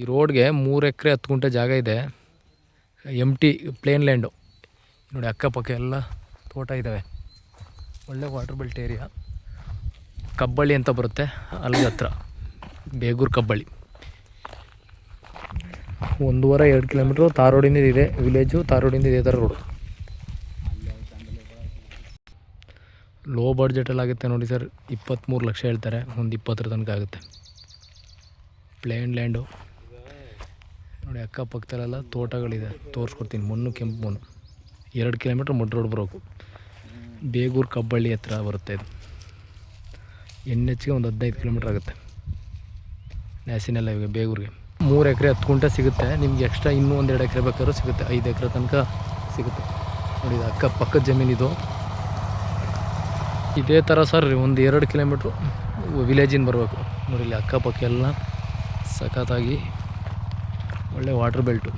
ಈ ರೋಡ್ಗೆ ಮೂರು ಎಕರೆ, ಹತ್ತು ಗುಂಟೆ ಜಾಗ ಇದೆ. ಎಂ ಟಿ ಪ್ಲೇನ್ ಲ್ಯಾಂಡು ನೋಡಿ ಅಕ್ಕಪಕ್ಕ ಎಲ್ಲ ತೋಟ ಇದ್ದಾವೆ ಒಳ್ಳೆ ವಾಟರ್ ಬೆಲ್ಟ್ ಏರಿಯಾ ಕಬ್ಬಳ್ಳಿ ಅಂತ ಬರುತ್ತೆ. ಅಲ್ಲಿ ಹತ್ರ. ಬೇಗೂರು ಕಬ್ಬಳ್ಳಿ. ಒಂದೂವರೆ, ಎರಡು ಕಿಲೋಮೀಟ್ರು ತಾರೋಡಿಂದ ರೋಡಿಂದ ಇದೆ. ವಿಲೇಜು ತಾರೋಡಿಂದ ಇದೆ ಥರ ರೋಡು ಲೋ ಬಡ್ಜೆಟಲ್ಲಿ ಆಗುತ್ತೆ ನೋಡಿ ಸರ್ ಇಪ್ಪತ್ತ್ಮೂರು ಲಕ್ಷ ಹೇಳ್ತಾರೆ. ಒಂದು ಇಪ್ಪತ್ತರ ತನಕ ಆಗುತ್ತೆ. ಪ್ಲೇನ್ ಲ್ಯಾಂಡು ಅಕ್ಕಪಕ್ಕದಲ್ಲೆಲ್ಲ ತೋಟಗಳಿದೆ. ತೋರಿಸ್ಕೊಡ್ತೀನಿ. ಮಣ್ಣು, ಕೆಂಪು ಮಣ್ಣು. ಎರಡು ಕಿಲೋಮೀಟ್ರ್ ಮಡ್ ರೋಡ್ ಬರೋಕು. ಬೇಗೂರು ಕಬ್ಬಳ್ಳಿ ಹತ್ರ ಬರುತ್ತೆ ಇದು. ಎನ್ ಎಚ್ಗೆ ಒಂದು ಹದಿನೈದು ಕಿಲೋಮೀಟ್ರ್ ಆಗುತ್ತೆ. ನ್ಯಾಸಿನೆಲ್ಲ ಇವಾಗ ಬೇಗೂರಿಗೆ. ಮೂರು ಎಕರೆ ಹತ್ತು ಗುಂಟೆ ಸಿಗುತ್ತೆ. ನಿಮ್ಗೆ ಎಕ್ಸ್ಟ್ರಾ ಇನ್ನೂ ಒಂದು ಎರಡು ಎಕರೆ ಬೇಕಾದ್ರೂ ಸಿಗುತ್ತೆ. ಐದು ಎಕರೆ ತನಕ ಸಿಗುತ್ತೆ. ನೋಡಿ, ಇದು ಅಕ್ಕ ಪಕ್ಕದ ಜಮೀನಿದು ಇದೇ ಥರ ಸರ್, ಒಂದು ಎರಡು ಕಿಲೋಮೀಟ್ರು ವಿಲೇಜಿಂದ ಬರಬೇಕು. ನೋಡಿ, ಇಲ್ಲಿ ಅಕ್ಕಪಕ್ಕ ಎಲ್ಲ ಸಖತ್ತಾಗಿ ಒಳ್ಳೆ ವಾಟ್ರ್ ಬೆಲ್ಟು